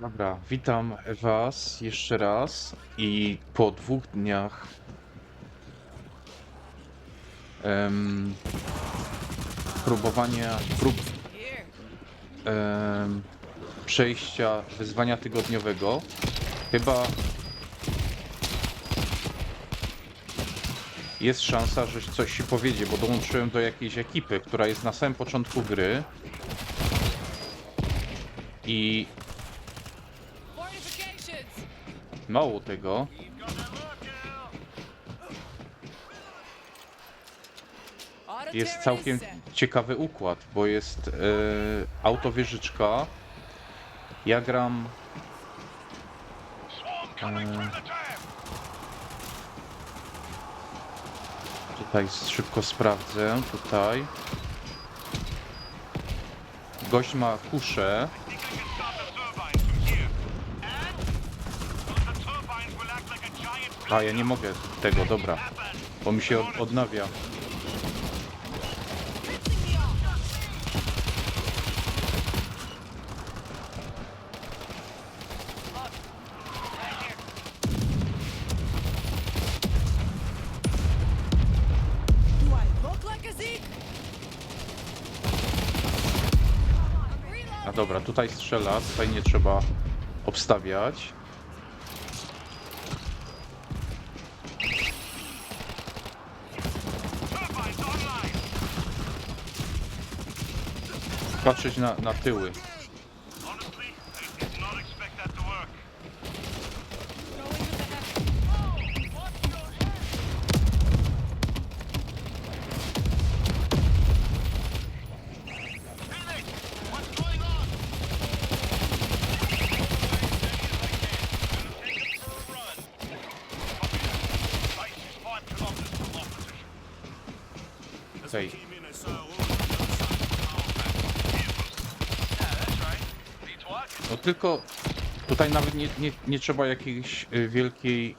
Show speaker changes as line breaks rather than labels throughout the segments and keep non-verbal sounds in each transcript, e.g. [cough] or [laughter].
Dobra, witam Was jeszcze raz i po dwóch dniach em, próbowania, prób przejścia wyzwania tygodniowego. Chyba jest szansa, że coś się powiedzie, bo dołączyłem do jakiejś ekipy, która jest na samym początku gry. I Mało tego, jest całkiem ciekawy układ, bo jest e, autowieżyczka. Ja gram. E, tutaj szybko sprawdzę. Tutaj. Gość ma kuszę. A ja nie mogę tego, dobra. Bo mi się od, odnawia.
A
dobra, tutaj strzela, tutaj nie trzeba obstawiać. Patrzeć na, na tyły.
Honestly, I
No tylko tutaj nawet nie, nie, nie trzeba jakiejś y, wielkiej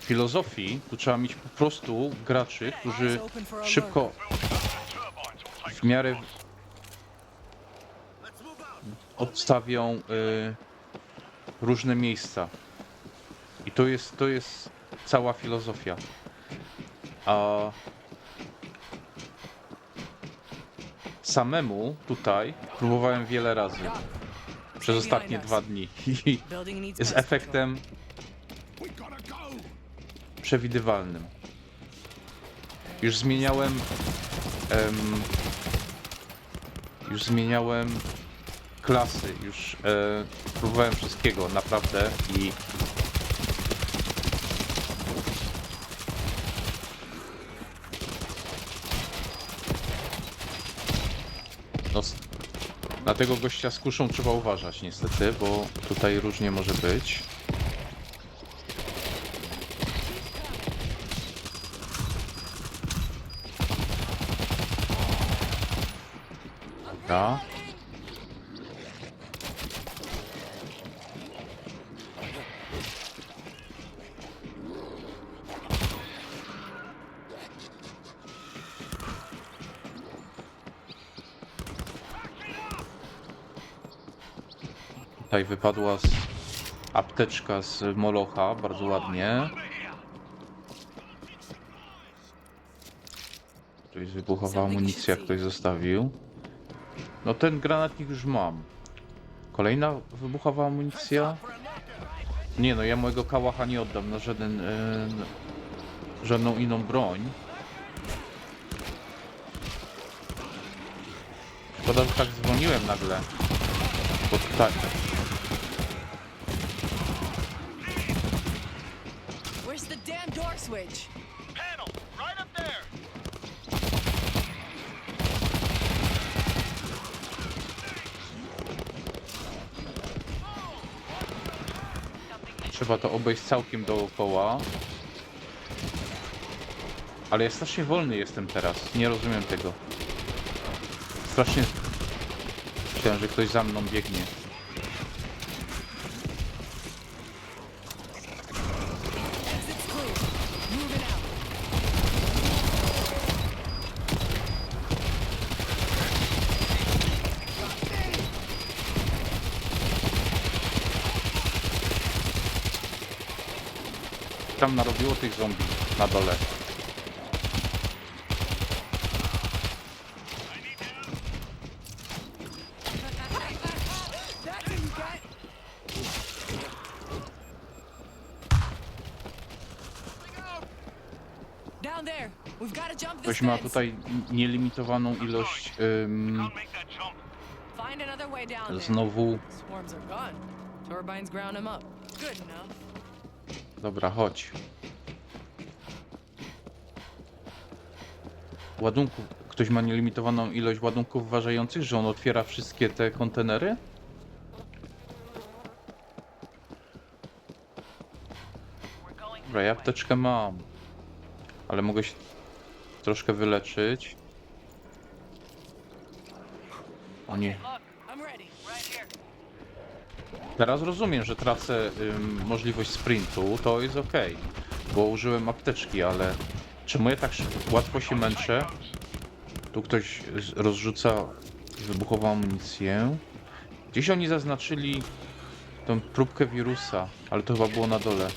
filozofii. Tu trzeba mieć po prostu graczy, którzy szybko w miarę odstawią y, różne miejsca. I to jest, to jest cała filozofia. A samemu tutaj próbowałem wiele razy przez ostatnie dwa dni [laughs] i jest efektem przewidywalnym. Już zmieniałem em, już zmieniałem klasy, już e, próbowałem wszystkiego naprawdę i no, na tego gościa z kuszą trzeba uważać niestety, bo tutaj różnie może być. Dobra. Tutaj wypadła z apteczka z Molocha, bardzo ładnie. Tu jest wybuchowa amunicja, ktoś zostawił. No ten granatnik już mam. Kolejna wybuchowa amunicja? Nie no, ja mojego kałacha nie oddam na żaden, na żadną inną broń. Szkoda, że tak zwolniłem nagle. Bo.
Switch?
Panel, right up there.
Trzeba to obejść całkiem dookoła. Ale ja strasznie wolny jestem teraz. Nie rozumiem tego. Strasznie... Myślałem, że ktoś za mną biegnie. Tam narobiło tych zombie na dole. Ktoś ma tutaj nielimitowaną ilość ym, znowu... Dobra, chodź. Ładunków. Ktoś ma nielimitowaną ilość ładunków ważających, że on otwiera wszystkie te kontenery? Dobra, ja apteczkę mam. Ale mogę się troszkę wyleczyć. O nie. Teraz rozumiem, że tracę ym, możliwość sprintu, to jest ok, bo użyłem apteczki, ale czemu ja tak łatwo się męczę? Tu ktoś rozrzuca wybuchową amunicję. Gdzieś oni zaznaczyli tą próbkę wirusa, ale to chyba było na dole.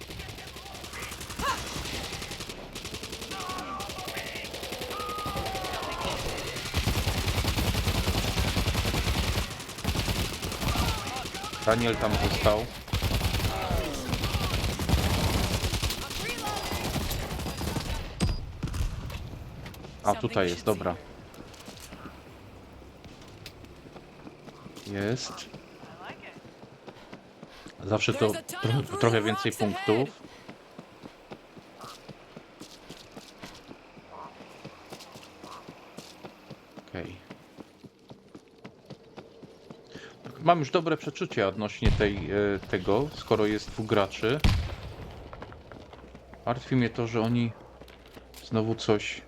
Daniel tam został. A tutaj jest, dobra. Jest. Zawsze to tro trochę więcej punktów. Mam już dobre przeczucie odnośnie tej, e, tego, skoro jest dwóch graczy. Martwi mnie to, że oni znowu coś...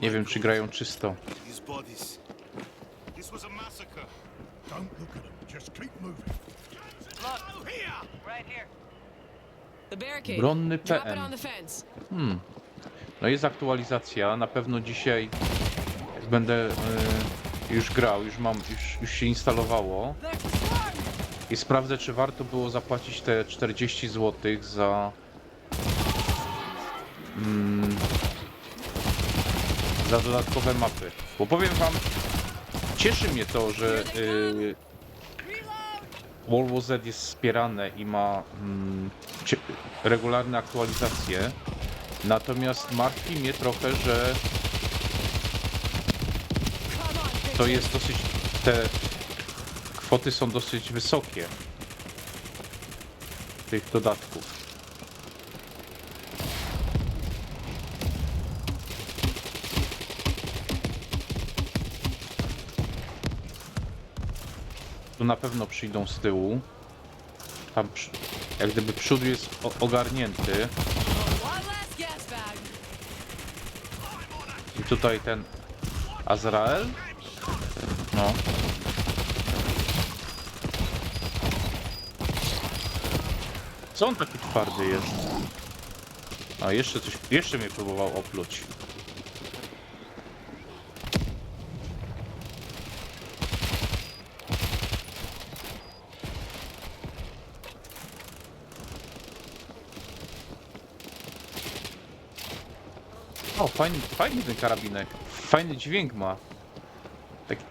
Nie wiem, czy grają czysto.
Barricade.
Bronny
fence.
Hmm. No jest aktualizacja. Na pewno dzisiaj będę y, już grał, już mam, już, już się instalowało i sprawdzę, czy warto było zapłacić te 40 zł za mm, za dodatkowe mapy. Bo powiem wam, cieszy mnie to, że y,
Reload.
World War Z jest wspierane i ma mm, regularne aktualizacje. Natomiast martwi mnie trochę, że to jest dosyć. Te kwoty są dosyć wysokie. Tych dodatków. Tu na pewno przyjdą z tyłu. Tam jak gdyby przód jest ogarnięty. I tutaj ten Azrael. No. Co on taki twardy jest? A jeszcze coś, jeszcze mnie próbował opluć. O, fajny, fajny ten karabinek. Fajny dźwięk ma. Taki.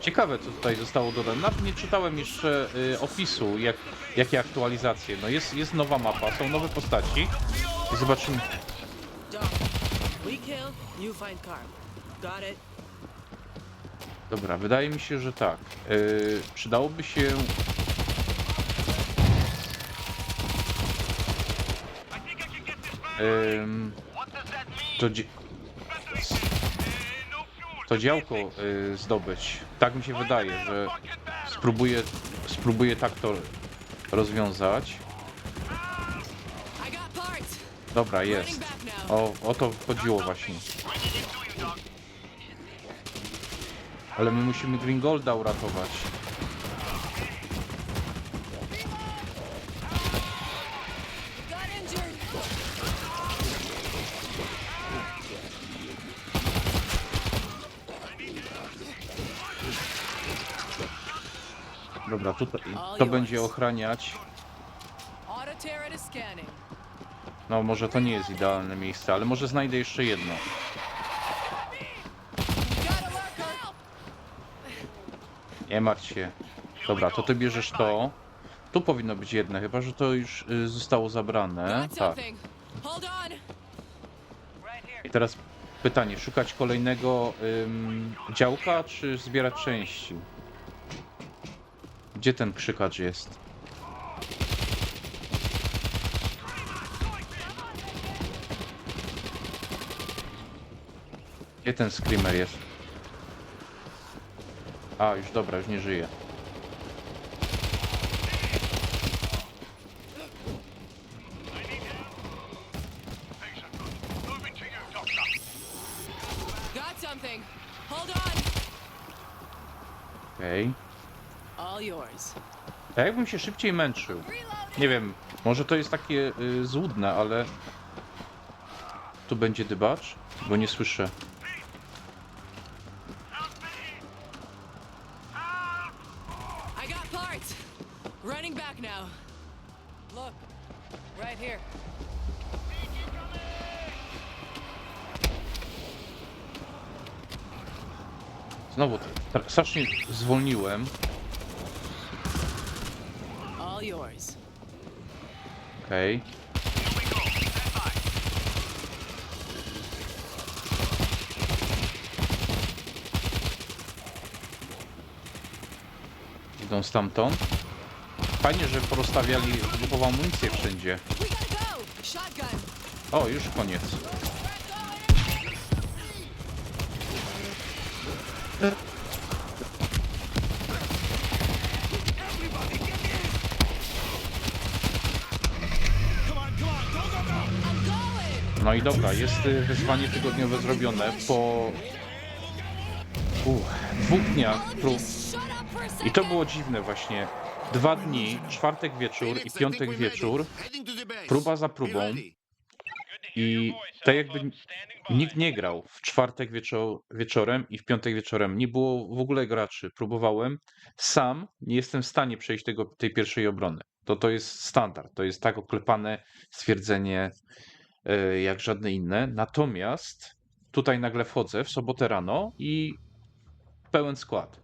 Ciekawe, co tutaj zostało dodane. Nawet nie czytałem jeszcze y, opisu, jak, jakie aktualizacje. No jest, jest nowa mapa, są nowe postaci. I zobaczymy. Dobra, wydaje mi się, że tak. Y, przydałoby się...
I think
to działko y, zdobyć. Tak mi się wydaje, że spróbuję, spróbuję tak to rozwiązać. Dobra, jest. O, o to chodziło właśnie. Ale my musimy Gringolda uratować.
Got injured.
Dobra, tutaj to będzie ochraniać. No może to nie jest idealne miejsce, ale może znajdę jeszcze jedno. Nie martw się. Dobra, to ty bierzesz to. Tu powinno być jedno, chyba że to już y, zostało zabrane. Tak. I teraz pytanie, szukać kolejnego ym, działka, czy zbierać części? Gdzie ten krzykacz jest? Gdzie ten screamer jest? A, już dobra, już nie żyje.
Got.
Okej. A jakbym się szybciej męczył? Nie wiem, może to jest takie y, złudne, ale... Tu będzie dybacz? Bo nie słyszę. Znowu, tra- strasznie zwolniłem.
All yours.
Okej. Idą stamtąd. Fajnie, że porozstawiali wybuchową amunicję wszędzie. O, już koniec. No i dobra, jest y, wyzwanie tygodniowe zrobione po dwóch dniach prób. I to było dziwne właśnie. Dwa dni, czwartek wieczór i piątek wieczór, próba za próbą i tak jakby nikt nie grał w czwartek wieczor, wieczorem i w piątek wieczorem. Nie było w ogóle graczy. Próbowałem. Sam nie jestem w stanie przejść tego, tej pierwszej obrony. To, to jest standard. To jest tak oklepane stwierdzenie jak żadne inne. Natomiast tutaj nagle wchodzę w sobotę rano i pełen skład.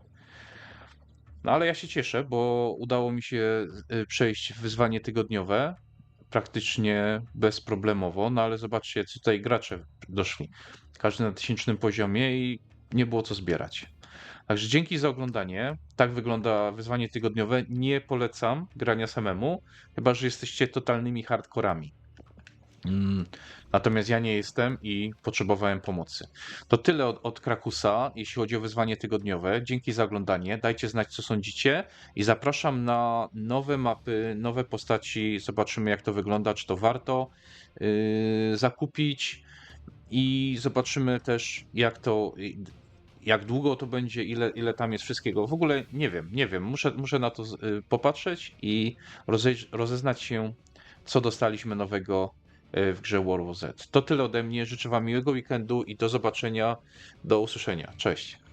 No ale ja się cieszę, bo udało mi się y, przejść wyzwanie tygodniowe praktycznie bezproblemowo, no ale zobaczcie, co tutaj gracze doszli. Każdy na tysięcznym poziomie i nie było co zbierać. Także dzięki za oglądanie. Tak wygląda wyzwanie tygodniowe. Nie polecam grania samemu, chyba że jesteście totalnymi hardkorami. Mm, Natomiast ja nie jestem i potrzebowałem pomocy. To tyle od, od Krakusa, jeśli chodzi o wyzwanie tygodniowe. Dzięki za oglądanie. Dajcie znać, co sądzicie. I zapraszam na nowe mapy, nowe postaci. Zobaczymy, jak to wygląda, czy to warto yy, zakupić. I zobaczymy też, jak to. Jak długo to będzie, ile, ile tam jest wszystkiego. W ogóle nie wiem, nie wiem. Muszę, muszę na to y, popatrzeć i rozeznać się, co dostaliśmy nowego w grze War of Z. To tyle ode mnie. Życzę Wam miłego weekendu i do zobaczenia, do usłyszenia. Cześć.